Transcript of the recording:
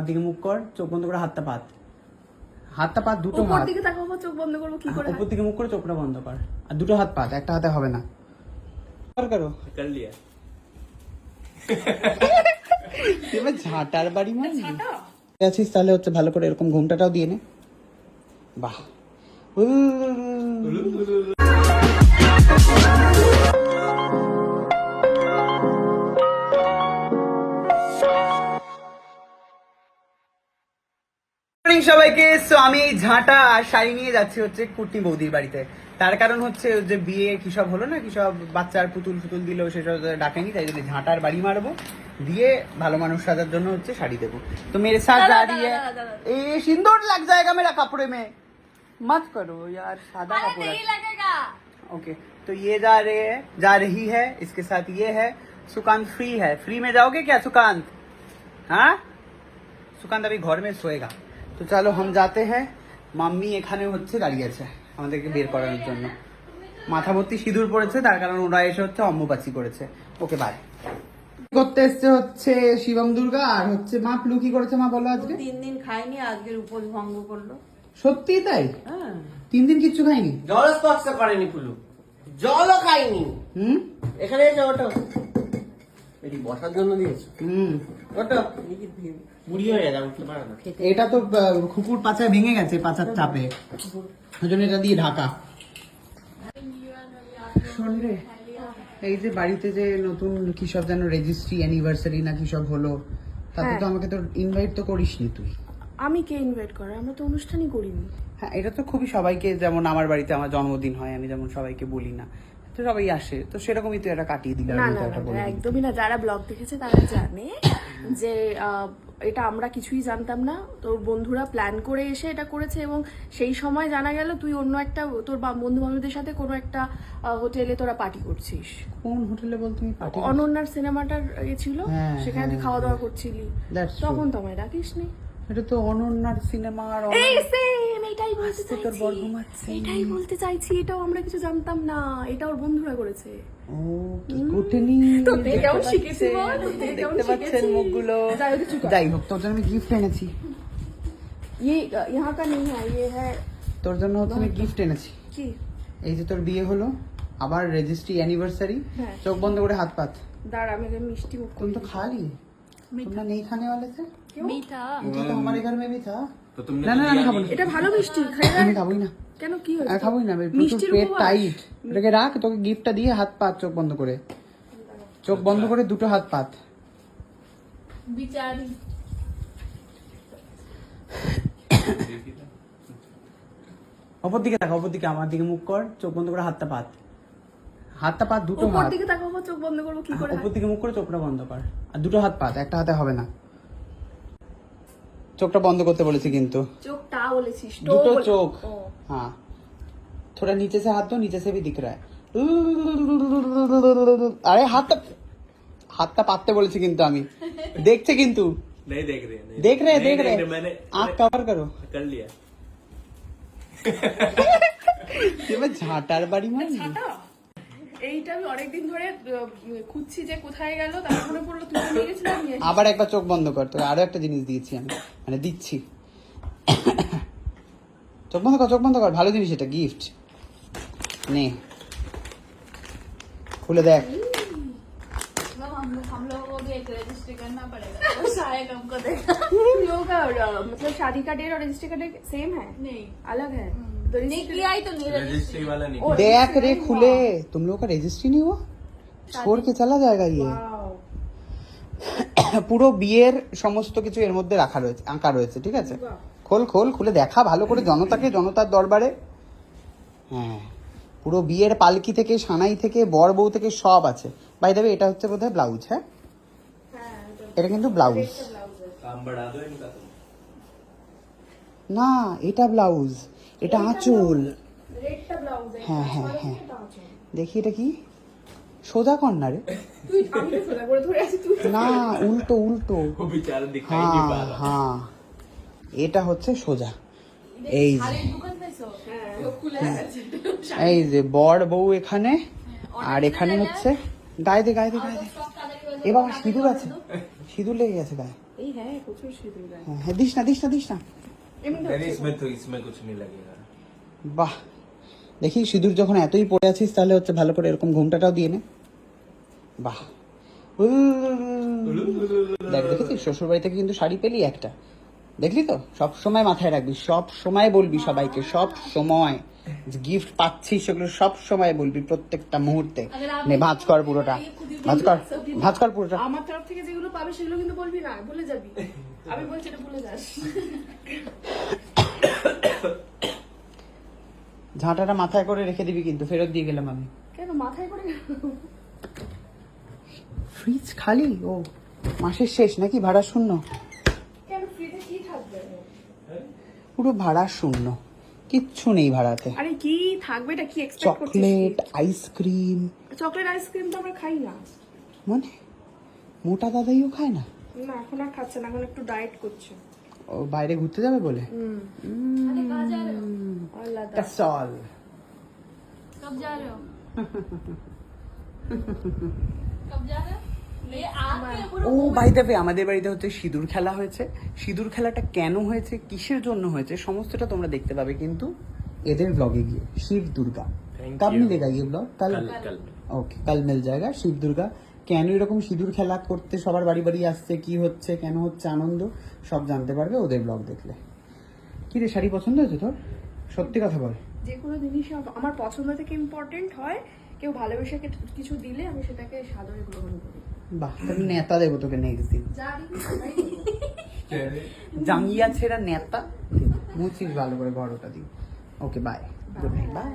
আমার দিকে মুখ কর চোখ বন্ধ করে হাতটা পাত। হাতটা পাত দুটো হাত। দিকে তাকাবো চোখ বন্ধ করব কি হ্যাঁ, করে উপর দিকে মুখ করে চোখটা বন্ধ কর। আর দুটো হাত পাত একটা হাতে হবে না। কর করো? কর লিয়া এবার ঝাটার বাড়ি মানে? মারলি আছিস তাহলে হচ্ছে ভালো করে এরকম ঘুমটাটাও দিয়ে নে। বাহ। মর্নিং সবাইকে সো আমি এই ঝাঁটা আর শাড়ি নিয়ে যাচ্ছি হচ্ছে কুটনি বৌদির বাড়িতে তার কারণ হচ্ছে যে বিয়ে কি সব হলো না কি সব বাচ্চার পুতুল ফুতুল দিল সেসব ডাকেনি তাই জন্য ঝাঁটার বাড়ি মারবো দিয়ে ভালো মানুষ সাজার জন্য হচ্ছে শাড়ি দেবো তো মেরে সাথ দাঁড়া, যা रही है দাঁড়া, দাঁড়া, ए सिंदूर लग जाएगा मेरा कपड़े में मत करो यार सादा अरे कपड़ा नहीं लगेगा ओके तो ये जा रहे है जा रही है इसके साथ ये है सुकांत फ्री है फ्री में जाओगे क्या सुकांत हाँ সুকান্ত अभी घर में सोएगा তো চলো হাম যাতে হ্যাঁ। মাম্মি এখানে হচ্ছে দাঁড়িয়ে আছে আমাদেরকে বের করানোর জন্য। মাথা ভর্তি সিঁদুর পড়েছে তার কারণ ওরা এসে হচ্ছে অম্বুপাচি করেছে। ওকে বাই করতে এসছে হচ্ছে শিবম দুর্গা আর হচ্ছে মা প্লু কি করেছে মা বলো আজকে? তিন দিন খাইনি আজকের উপোস ভঙ্গ করল। সত্যি তাই? হ্যাঁ। তিন দিন কিচ্ছু খাইনি জল স্পর্শ করেনি পুলু। জলও খাইনি হুম? এখানে ওটা এটি বসার জন্য দিয়েছ? হুম। ওটো হয়ে যাবে উঠতে পারে না। এটা তো পাচায় ভেঙে গেছে পাচার চাপে। ওই জন্য এটা দিয়ে ঢাকা। শোন রে, এই যে বাড়িতে যে নতুন কি সব যেন রেজিস্ট্রি অ্যানিভার্সারি না কি সব হলো তাতে তো হ্যাঁ। আমাকে তো ইনভাইট তো করিসনি তুই। আমি কে ইনভাইট করে? আমরা তো অনুষ্ঠানই করিনি। হ্যাঁ এটা তো খুবই সবাইকে যেমন আমার বাড়িতে আমার জন্মদিন হয় আমি যেমন সবাইকে বলি না। তো সবাই আসে। তো সেরকমই তুই এটা কাটিয়ে দিলে। না না না, একদমই না। যারা ব্লগ দেখেছে তারা জানে যে আহ, এটা আমরা কিছুই জানতাম না। তোর বন্ধুরা প্ল্যান করে এসে এটা করেছে এবং সেই সময় জানা গেল তুই অন্য একটা তোর বন্ধু বান্ধবদের সাথে কোনো একটা হোটেলে তোরা পার্টি করছিস। কোন হোটেলে বল তুমি পার্টি অনন্যার সিনেমাটার ইয়ে ছিল। হ্যাঁ, সেখানে তুই হ্যাঁ, খাওয়া দাওয়া করছিলি। That's true. তখন তো আমায় ডাকিসনি। এটা তো অনন্যার সিনেমার এই এটাই বলতে চাইছি। তোর ঘুমাচ্ছে। এটাই বলতে চাইছি এটাও আমরা কিছু জানতাম না এটা ওর বন্ধুরা করেছে। জন্য গিফট এনেছি। তোর জন্য আমি গিফট এনেছি। ইয়ে, হ্যাঁ, ইয়ে হ্যাঁ। এই যে তোর বিয়ে হলো আবার রেজিস্ট্রি অ্যানিভার্সারি চোখ বন্ধ করে হাত পাত। আমি মিষ্টি তো খালি। নেই খানে মিঠা। वाले थे क्यों তো তুমি না না না, আমি খাব না। এটা ভালো মিষ্টি খাই না আমি খাবোই না। কেন কি আমি খাবোই না ভাই, প্রচুর পেট টাইট এটাকে রাখ তোকে গিফটটা দিয়ে হাত পাত চোখ বন্ধ করে। চোখ বন্ধ করে দুটো হাত পাত। বিচারি। অপর দিকে তাকা অপর দিকে আমার দিকে মুখ কর চোখ বন্ধ করে হাতটা পাত। হাতটা পাত দুটো দিকে চোখ বন্ধ করব কি করে উপর দিকে মুখ করে চোখটা বন্ধ কর। আর দুটো হাত পাত একটা হাতে হবে না। চোখটা বন্ধ করতে বলেছি কিন্তু চোখটা বলেছিস টো দুটো বলে- চোখ ও, हाँ थोड़ा नीचे से हाथ दो नीचे से भी दिख रहा है আরে হাতটা হাতটা পাততে বলেছি কিন্তু আমি দেখছে কিন্তু नहीं देख रहे नहीं देख रहे नहीं देख रहे मैंने आँख कवर करो कर लिया এবার ঝাঁটার বাড়ি মারবি ছাতা এইটা আমি অনেকদিন ধরে আহ, খুঁজছি যে কোথায় গেল তারপর মনে পড়লো তুই তো নিয়ে গেছিলাম নিয়ে এসেছি। আবার একবার চোখ বন্ধ কর তোকে আরো একটা জিনিস দিয়েছি আমি মানে দিচ্ছি চোখ বন্ধ কর চোখ বন্ধ কর ভালো জিনিস এটা গিফট নে খুলে দেখ मतलब हम लोग हम लोगों को भी एक रजिस्टर करना पड़ेगा वो शायद हमको देगा तुम लोगों का अ, मतलब शादी का डेट और रजिस्टर का डेट सेम है नहीं अलग है तो नहीं किया ही तो नहीं रजिस्टर रजिस्ट्री वाला नहीं ओ, देख रे registry खुले हुआ। तुम लोग का रजिस्ट्री नहीं हुआ छोड़ के चला जाएगा ये Wow. পুরো বিয়ের সমস্ত কিছু এর মধ্যে রাখা রয়েছে আঁকা রয়েছে ঠিক আছে বাহ। খোল খোল খুলে দেখা ভালো করে জনতাকে জনতার দরবারে হ্যাঁ পুরো বিয়ের পালকি থেকে সানাই থেকে বর বউ থেকে সব আছে ভাই দেবে এটা হচ্ছে বোধহয় ব্লাউজ হ্যাঁ এটা কিন্তু ব্লাউজ না এটা ব্লাউজ এটা আঁচল। হ্যাঁ হ্যাঁ হ্যাঁ। দেখি এটা কি? সোজা কন্যা রে। না উল্টো উল্টো। হ্যাঁ হ্যাঁ। এটা হচ্ছে সোজা। এই যে এই যে। বর বউ এখানে আর এখানে হচ্ছে গায়ে দে গায়ে দে গায়ে দে। এ বাবা সিঁদুর আছে। সিঁদুর লেগে গেছে গায়ে। হ্যাঁ, হ্যাঁ দিস না দিস না দিস না। इसमें तो इसमें कुछ नहीं लगेगा বাহ দেখি সিঁদুর যখন এতই পড়ে আছিস তাহলে হচ্ছে ভালো করে এরকম ঘুমটাটাও দিয়ে নে বাহ দেখ দেখেছিস শ্বশুর বাড়ি থেকে কিন্তু শাড়ি পেলি একটা দেখলি তো সব সময় মাথায় রাখবি সব সময় বলবি সবাইকে সব সময় গিফট পাচ্ছিস সেগুলো সব সময় বলবি প্রত্যেকটা মুহূর্তে নে ভাঁজ কর পুরোটা ভাঁজ কর ভাঁজ কর পুরোটা আমার তরফ থেকে যেগুলো পাবে সেগুলো কিন্তু বলবি না ভুলে যাবি আমি বলছি এটা ভুলে যাস। ঝাঁটাটা মাথায় করে রেখে দিবি কিন্তু ফেরত দিয়ে গেলাম আমি। কেন মাথায় করে? ফ্রিজ খালি? ও মাসের শেষ নাকি? ভাড়া শূন্য। কেন ফ্রিজে কি থাকবে? পুরো ভাড়া শূন্য। কিচ্ছু নেই ভাড়াতে। আরে কি থাকবে? এটা কি এক্সপেক্ট করছিস চকলেট আইসক্রিম। চকলেট আইসক্রিম তো আমরা খাই না। মানে? মোটা দাদাইও খায় না? না এখন আর খাচ্ছে না এখন একটু ডায়েট করছে ও বাইরে ঘুরতে যাবে বলে अरे कहाँ जा रहे हो আলাদা কাসল कब जा रहे हो कब जा रहे हो ये आके पूरा ও বাই দ্য ওয়ে, আমাদের বাড়িতে হচ্ছে সিঁদুর খেলা হয়েছে সিঁদুর খেলাটা কেন হয়েছে কিসের জন্য হয়েছে সমস্তটা তোমরা দেখতে পাবে কিন্তু এদের ব্লগে গিয়ে শিব দুর্গা Thank কব you. মিলেগা ये ব্লগ কাল कल कल ওকে কাল মিল জায়গা শিব দুর্গা কেন এরকম সিঁদুর খেলা করতে সবার বাড়ি বাড়ি আসছে? কি হচ্ছে? কেন হচ্ছে আনন্দ? সব জানতে পারবে ওদের ব্লগ দেখলে। কি রে শাড়ি পছন্দ হয়েছে তোর? সত্যি কথা বল। যে কোনো জিনিসই আম- আমার পছন্দ থেকে ইম্পর্টেন্ট হয়। কেউ ভালোবেসে কিছু দিলে আমি সেটাকে সাদরে গ্রহণ করি। বাহ তাহলে নেতা দেবো তোকে নেক্সট দিন। জাঙ্গিয়া ছেঁড়া নেতা? মুছিস ভালো করে বড়টা দিই okay bye good night bye